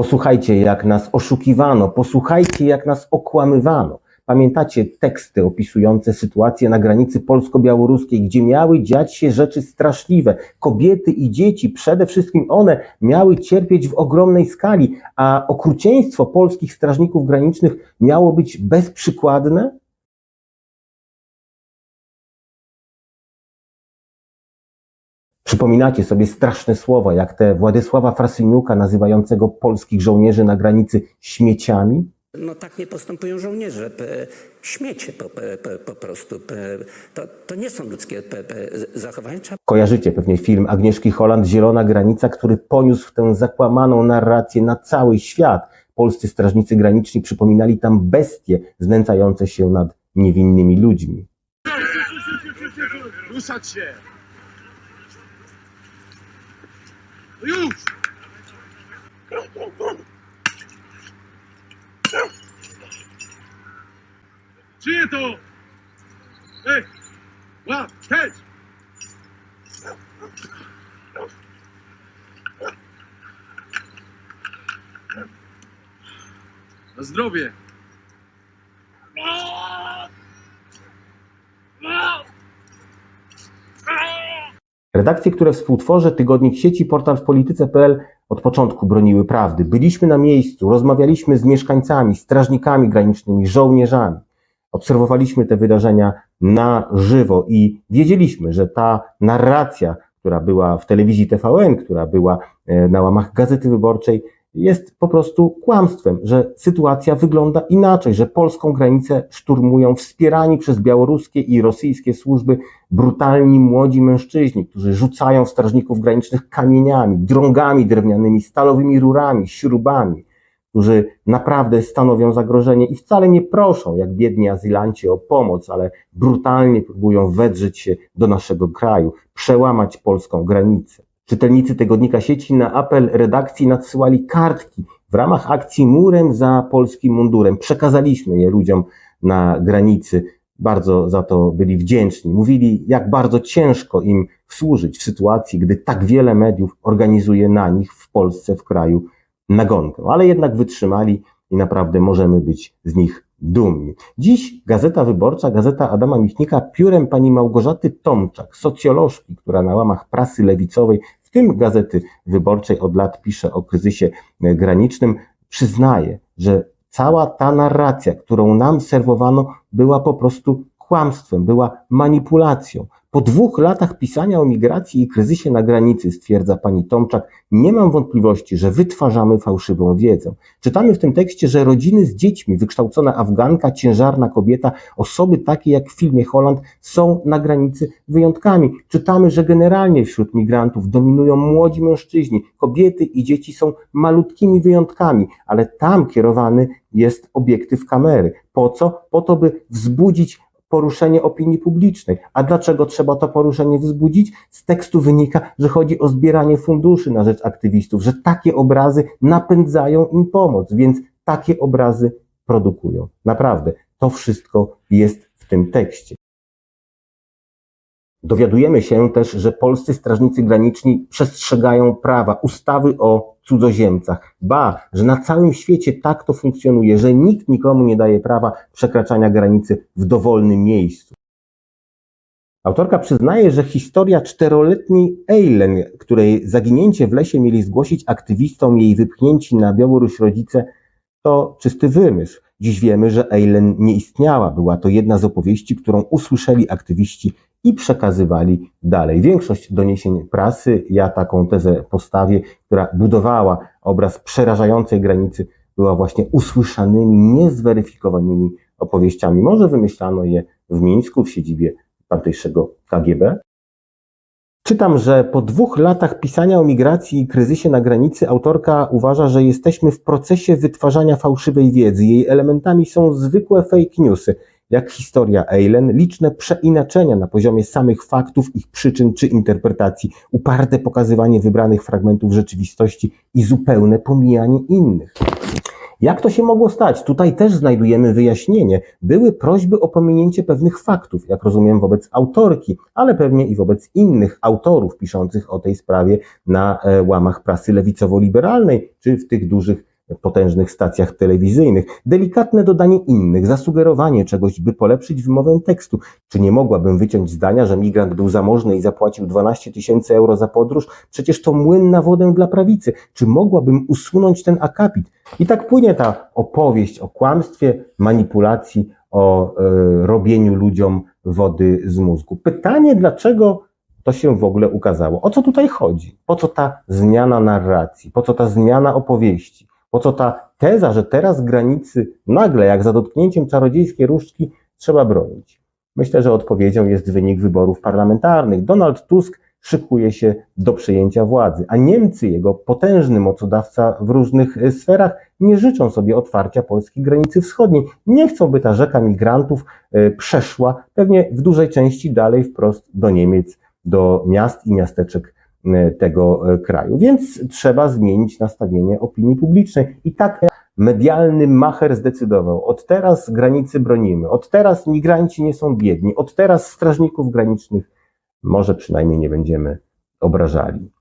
Posłuchajcie, jak nas oszukiwano, posłuchajcie, jak nas okłamywano. Pamiętacie teksty opisujące sytuację na granicy polsko-białoruskiej, gdzie miały dziać się rzeczy straszliwe. Kobiety i dzieci, przede wszystkim one, miały cierpieć w ogromnej skali, a okrucieństwo polskich strażników granicznych miało być bezprzykładne? Przypominacie sobie straszne słowa, jak te Władysława Frasyniuka nazywającego polskich żołnierzy na granicy śmieciami? No tak nie postępują żołnierze. Śmiecie po, po, po, prostu. To, to nie są ludzkie zachowania. Kojarzycie pewnie film Agnieszki Holland Zielona Granica, który poniósł tę zakłamaną narrację na cały świat. Polscy strażnicy graniczni przypominali tam bestie znęcające się nad niewinnymi ludźmi. Ruszać się! No już! Czyje to? Ej! Łap! Hedź! Na zdrowie! Redakcje, które współtworzę, tygodnik sieci, portal w polityce.pl od początku broniły prawdy. Byliśmy na miejscu, rozmawialiśmy z mieszkańcami, strażnikami granicznymi, żołnierzami. Obserwowaliśmy te wydarzenia na żywo i wiedzieliśmy, że ta narracja, która była w telewizji TVN, która była e, na łamach Gazety Wyborczej, jest po prostu kłamstwem, że sytuacja wygląda inaczej, że polską granicę szturmują wspierani przez białoruskie i rosyjskie służby brutalni młodzi mężczyźni, którzy rzucają strażników granicznych kamieniami, drągami drewnianymi, stalowymi rurami, śrubami, którzy naprawdę stanowią zagrożenie i wcale nie proszą, jak biedni azylanci, o pomoc, ale brutalnie próbują wedrzeć się do naszego kraju, przełamać polską granicę. Czytelnicy tygodnika sieci na apel redakcji nadsyłali kartki w ramach akcji Murem za polskim mundurem. Przekazaliśmy je ludziom na granicy. Bardzo za to byli wdzięczni. Mówili, jak bardzo ciężko im służyć w sytuacji, gdy tak wiele mediów organizuje na nich w Polsce, w kraju nagonkę. Ale jednak wytrzymali i naprawdę możemy być z nich dumni. Dziś Gazeta Wyborcza, Gazeta Adama Michnika piórem pani Małgorzaty Tomczak, socjolożki, która na łamach prasy lewicowej, w tym Gazety Wyborczej od lat pisze o kryzysie e, granicznym, przyznaje, że cała ta narracja, którą nam serwowano, była po prostu kłamstwem, była manipulacją. Po dwóch latach pisania o migracji i kryzysie na granicy, stwierdza pani Tomczak, nie mam wątpliwości, że wytwarzamy fałszywą wiedzę. Czytamy w tym tekście, że rodziny z dziećmi, wykształcona Afganka, ciężarna kobieta, osoby takie jak w filmie Holland są na granicy wyjątkami. Czytamy, że generalnie wśród migrantów dominują młodzi mężczyźni, kobiety i dzieci są malutkimi wyjątkami, ale tam kierowany jest obiektyw kamery. Po co? Po to, by wzbudzić poruszenie opinii publicznej. A dlaczego trzeba to poruszenie wzbudzić? Z tekstu wynika, że chodzi o zbieranie funduszy na rzecz aktywistów, że takie obrazy napędzają im pomoc, więc takie obrazy produkują. Naprawdę, to wszystko jest w tym tekście. Dowiadujemy się też, że polscy strażnicy graniczni przestrzegają prawa, ustawy o cudzoziemcach. Ba, że na całym świecie tak to funkcjonuje, że nikt nikomu nie daje prawa przekraczania granicy w dowolnym miejscu. Autorka przyznaje, że historia czteroletniej Eilen, której zaginięcie w lesie mieli zgłosić aktywistom jej wypchnięci na Białoruś rodzice, to czysty wymysł. Dziś wiemy, że Eilen nie istniała. Była to jedna z opowieści, którą usłyszeli aktywiści i przekazywali dalej. Większość doniesień prasy, ja taką tezę postawię, która budowała obraz przerażającej granicy, była właśnie usłyszanymi, niezweryfikowanymi opowieściami. Może wymyślano je w Mińsku, w siedzibie tamtejszego KGB. Czytam, że po dwóch latach pisania o migracji i kryzysie na granicy autorka uważa, że jesteśmy w procesie wytwarzania fałszywej wiedzy. Jej elementami są zwykłe fake newsy, jak historia Eilen, liczne przeinaczenia na poziomie samych faktów, ich przyczyn czy interpretacji, uparte pokazywanie wybranych fragmentów rzeczywistości i zupełne pomijanie innych. Jak to się mogło stać? Tutaj też znajdujemy wyjaśnienie. Były prośby o pominięcie pewnych faktów, jak rozumiem, wobec autorki, ale pewnie i wobec innych autorów piszących o tej sprawie na e, łamach prasy lewicowo-liberalnej, czy w tych dużych potężnych stacjach telewizyjnych, delikatne dodanie innych, zasugerowanie czegoś, by polepszyć wymowę tekstu. Czy nie mogłabym wyciąć zdania, że migrant był zamożny i zapłacił 12 tysięcy euro za podróż? Przecież to młyn na wodę dla prawicy. Czy mogłabym usunąć ten akapit? I tak płynie ta opowieść o kłamstwie, manipulacji, o e, robieniu ludziom wody z mózgu. Pytanie, dlaczego to się w ogóle ukazało? O co tutaj chodzi? Po co ta zmiana narracji? Po co ta zmiana opowieści? Po co ta teza, że teraz granicy nagle, jak za dotknięciem czarodziejskiej różdżki, trzeba bronić? Myślę, że odpowiedzią jest wynik wyborów parlamentarnych. Donald Tusk szykuje się do przejęcia władzy, a Niemcy, jego potężny mocodawca w różnych e, sferach, nie życzą sobie otwarcia polskiej granicy wschodniej. Nie chcą, by ta rzeka migrantów e, przeszła pewnie w dużej części dalej wprost do Niemiec, do miast i miasteczek tego e, kraju. Więc trzeba zmienić nastawienie opinii publicznej. I tak medialny macher zdecydował, od teraz granicy bronimy, od teraz migranci nie są biedni, od teraz strażników granicznych może przynajmniej nie będziemy obrażali.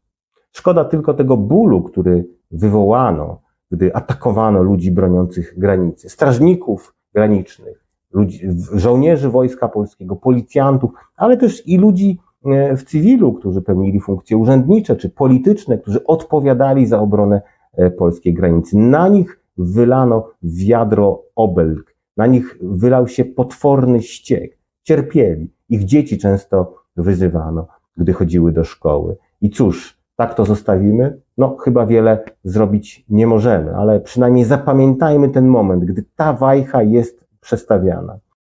Szkoda tylko tego bólu, który wywołano, gdy atakowano ludzi broniących granicy, strażników granicznych, ludzi, żołnierzy Wojska Polskiego, policjantów, ale też i ludzi e, w cywilu, którzy pełnili funkcje urzędnicze czy polityczne, którzy odpowiadali za obronę e, polskiej granicy. Na nich wylano wiadro obelg, na nich wylał się potworny ściek. Cierpieli. Ich dzieci często wyzywano, gdy chodziły do szkoły. I cóż, tak to zostawimy? No, chyba wiele zrobić nie możemy, ale przynajmniej zapamiętajmy ten moment, gdy ta wajcha jest przestawiana.